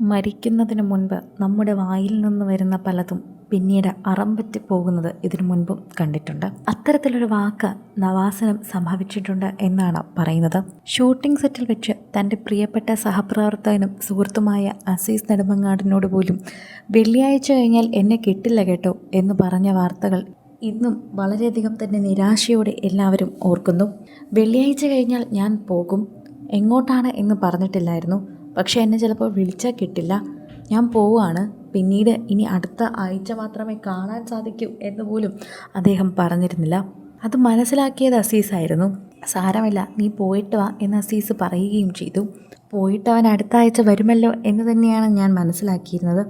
മരിക്കുന്നതിന് മുൻപ് നമ്മുടെ വായിൽ നിന്ന് വരുന്ന പലതും പിന്നീട് അറമ്പറ്റി പോകുന്നത് ഇതിനു മുൻപും കണ്ടിട്ടുണ്ട്. അത്തരത്തിലൊരു വാക്ക് നവാസനം സംഭവിച്ചിട്ടുണ്ട് എന്നാണ് പറയുന്നത്. ഷൂട്ടിംഗ് സെറ്റിൽ വെച്ച് തന്റെ പ്രിയപ്പെട്ട സഹപ്രവർത്തകനും സുഹൃത്തുമായ അസീസ് നെടുമങ്ങാടിനോട് പോലും വെള്ളിയാഴ്ച കഴിഞ്ഞാൽ എന്നെ കിട്ടില്ല കേട്ടോ എന്ന് പറഞ്ഞ വാർത്തകൾ ഇന്നും വളരെയധികം തന്നെ നിരാശയോടെ എല്ലാവരും ഓർക്കുന്നു. വെള്ളിയാഴ്ച കഴിഞ്ഞാൽ ഞാൻ പോകും. എങ്ങോട്ടാണ് എന്ന് പറഞ്ഞിട്ടില്ലായിരുന്നു. പക്ഷേ എന്നെ ചിലപ്പോൾ വിളിച്ചാൽ കിട്ടില്ല. ഞാൻ പോവുകയാണ്. പിന്നീട് ഇനി അടുത്ത ആഴ്ച മാത്രമേ കാണാൻ സാധിക്കൂ എന്ന് പോലും അദ്ദേഹം പറഞ്ഞിരുന്നില്ല. അത് മനസ്സിലാക്കിയത് അസീസായിരുന്നു. സാരമില്ല നീ പോയിട്ട് വാ എന്ന് അസീസ് പറയുകയും ചെയ്തു. പോയിട്ട് അവൻ അടുത്ത ആഴ്ച വരുമല്ലോ എന്ന് തന്നെയാണ് ഞാൻ മനസ്സിലാക്കിയിരുന്നത്.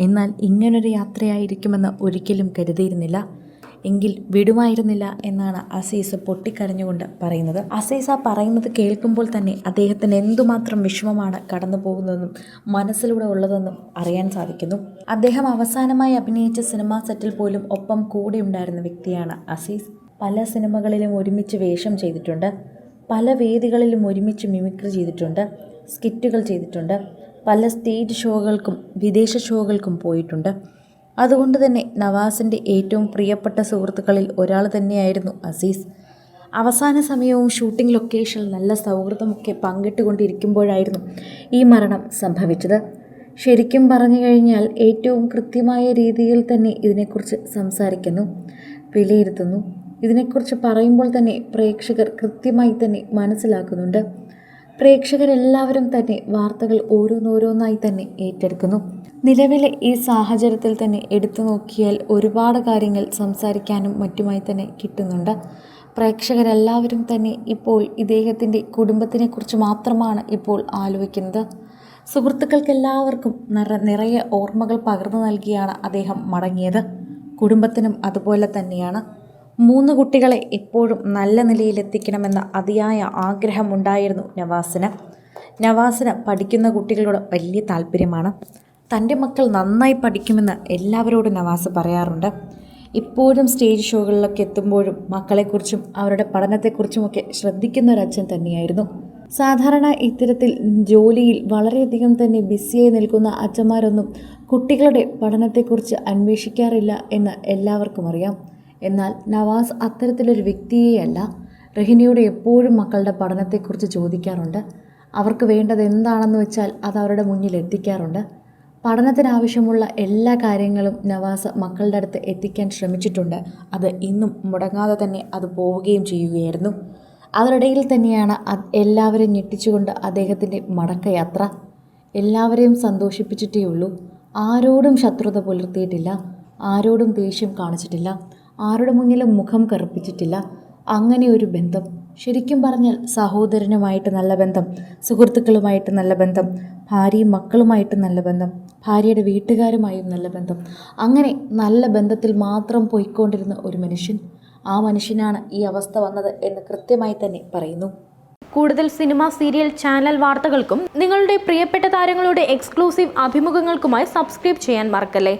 എന്നാൽ ഇങ്ങനൊരു യാത്രയായിരിക്കുമെന്ന് ഒരിക്കലും കരുതിയിരുന്നില്ല. എങ്കിൽ വിടുമായിരുന്നില്ല എന്നാണ് അസീസ് പൊട്ടിക്കരഞ്ഞുകൊണ്ട് പറയുന്നത്. അസീസ പറയുന്നത് കേൾക്കുമ്പോൾ തന്നെ അദ്ദേഹത്തിന് എന്തുമാത്രം വിഷമമാണ് കടന്നു പോകുന്നതെന്നും മനസ്സിലൂടെ ഉള്ളതെന്നും അറിയാൻ സാധിക്കുന്നു. അദ്ദേഹം അവസാനമായി അഭിനയിച്ച സിനിമാ സെറ്റിൽ പോലും ഒപ്പം കൂടെ ഉണ്ടായിരുന്ന വ്യക്തിയാണ് അസീസ്. പല സിനിമകളിലും ഒരുമിച്ച് വേഷം ചെയ്തിട്ടുണ്ട്. പല വേദികളിലും ഒരുമിച്ച് മിമിക്രി ചെയ്തിട്ടുണ്ട്. സ്കിറ്റുകൾ ചെയ്തിട്ടുണ്ട്. പല സ്റ്റേജ് ഷോകൾക്കും വിദേശ ഷോകൾക്കും പോയിട്ടുണ്ട്. അതുകൊണ്ട് തന്നെ നവാസിന്റെ ഏറ്റവും പ്രിയപ്പെട്ട സുഹൃത്തുക്കളിൽ ഒരാൾ തന്നെയായിരുന്നു അസീസ്. അവസാന സമയവും ഷൂട്ടിംഗ് ലൊക്കേഷനിൽ നല്ല സൗഹൃദമൊക്കെ പങ്കിട്ടുകൊണ്ടിരിക്കുമ്പോഴായിരുന്നു ഈ മരണം സംഭവിച്ചത്. ശരിക്കും പറഞ്ഞു കഴിഞ്ഞാൽ ഏറ്റവും കൃത്യമായ രീതിയിൽ തന്നെ ഇതിനെക്കുറിച്ച് സംസാരിക്കുന്നു വിലയിരുത്തുന്നു. ഇതിനെക്കുറിച്ച് പറയുമ്പോൾ തന്നെ പ്രേക്ഷകർ കൃത്യമായി തന്നെ മനസ്സിലാക്കുന്നുണ്ട്. പ്രേക്ഷകരെല്ലാവരും തന്നെ വാർത്തകൾ ഓരോന്നോരോന്നായി തന്നെ ഏറ്റെടുക്കുന്നു. നിലവിലെ ഈ സാഹചര്യത്തിൽ തന്നെ എടുത്തു നോക്കിയാൽ ഒരുപാട് കാര്യങ്ങൾ സംസാരിക്കാനും മറ്റുമായി തന്നെ കിട്ടുന്നുണ്ട്. പ്രേക്ഷകരെല്ലാവരും തന്നെ ഇപ്പോൾ ഇദ്ദേഹത്തിന്റെ കുടുംബത്തിനെക്കുറിച്ച് മാത്രമാണ് ഇപ്പോൾ ആലോചിക്കുന്നത്. സുഹൃത്തുക്കൾക്കെല്ലാവർക്കും നിറ നിറയെ ഓർമ്മകൾ പകർന്നു നൽകിയാണ് അദ്ദേഹം മടങ്ങിയത്. കുടുംബത്തിനും അതുപോലെ തന്നെയാണ്. മൂന്ന് കുട്ടികളെ എപ്പോഴും നല്ല നിലയിലെത്തിക്കണമെന്ന അതിയായ ആഗ്രഹമുണ്ടായിരുന്നു നവാസിന്. നവാസിന് പഠിക്കുന്ന കുട്ടികളോട് വലിയ താല്പര്യമാണ്. തന്റെ മക്കൾ നന്നായി പഠിക്കുമെന്ന് എല്ലാവരോടും നവാസ് പറയാറുണ്ട്. ഇപ്പോഴും സ്റ്റേജ് ഷോകളിലൊക്കെ എത്തുമ്പോഴും മക്കളെക്കുറിച്ചും അവരുടെ പഠനത്തെക്കുറിച്ചുമൊക്കെ ശ്രദ്ധിക്കുന്ന ഒരു അച്ഛൻ തന്നെയായിരുന്നു. സാധാരണ ഇത്തരത്തിൽ ജോലിയിൽ വളരെയധികം തന്നെ ബിസിയായി നിൽക്കുന്ന അച്ഛന്മാരൊന്നും കുട്ടികളുടെ പഠനത്തെക്കുറിച്ച് അന്വേഷിക്കാറില്ല എന്ന് എല്ലാവർക്കും അറിയാം. എന്നാൽ നവാസ് അത്തരത്തിലൊരു വ്യക്തിയെയല്ല റഹിനിയുടെ എപ്പോഴും മക്കളുടെ പഠനത്തെക്കുറിച്ച് ചോദിക്കാറുണ്ട്. അവർക്ക് വേണ്ടത് എന്താണെന്ന് വെച്ചാൽ അത് അവരുടെ മുന്നിൽ എത്തിക്കാറുണ്ട്. പഠനത്തിനാവശ്യമുള്ള എല്ലാ കാര്യങ്ങളും നവാസ് മക്കളുടെ അടുത്ത് എത്തിക്കാൻ ശ്രമിച്ചിട്ടുണ്ട്. അത് ഇന്നും മുടങ്ങാതെ തന്നെ അത് പോവുകയും ചെയ്യുകയായിരുന്നു. അതിനിടയിൽ തന്നെയാണ് എല്ലാവരെയും ഞെട്ടിച്ചുകൊണ്ട് അദ്ദേഹത്തിന്റെ മടക്കയാത്ര. എല്ലാവരെയും സന്തോഷിപ്പിച്ചിട്ടേ ഉള്ളൂ ആരോടും ശത്രുത പുലർത്തിയിട്ടില്ല. ആരോടും ദേഷ്യം കാണിച്ചിട്ടില്ല. ആരുടെ മുന്നിലും മുഖം കറുപ്പിച്ചിട്ടില്ല. അങ്ങനെ ഒരു ബന്ധം. ശരിക്കും പറഞ്ഞാൽ സഹോദരനുമായിട്ട് നല്ല ബന്ധം സുഹൃത്തുക്കളുമായിട്ട് നല്ല ബന്ധം ഭാര്യയും മക്കളുമായിട്ട് നല്ല ബന്ധം ഭാര്യയുടെ വീട്ടുകാരുമായും നല്ല ബന്ധം. അങ്ങനെ നല്ല ബന്ധത്തിൽ മാത്രം പോയിക്കൊണ്ടിരുന്ന ഒരു മനുഷ്യൻ ആ മനുഷ്യനാണ് ഈ അവസ്ഥ വന്നത് എന്ന് കൃത്യമായി തന്നെ പറയുന്നു. കൂടുതൽ സിനിമ സീരിയൽ ചാനൽ വാർത്തകൾക്കും നിങ്ങളുടെ പ്രിയപ്പെട്ട താരങ്ങളുടെ എക്സ്ക്ലൂസീവ് അഭിമുഖങ്ങൾക്കുമായി സബ്സ്ക്രൈബ് ചെയ്യാൻ മറക്കല്ലേ?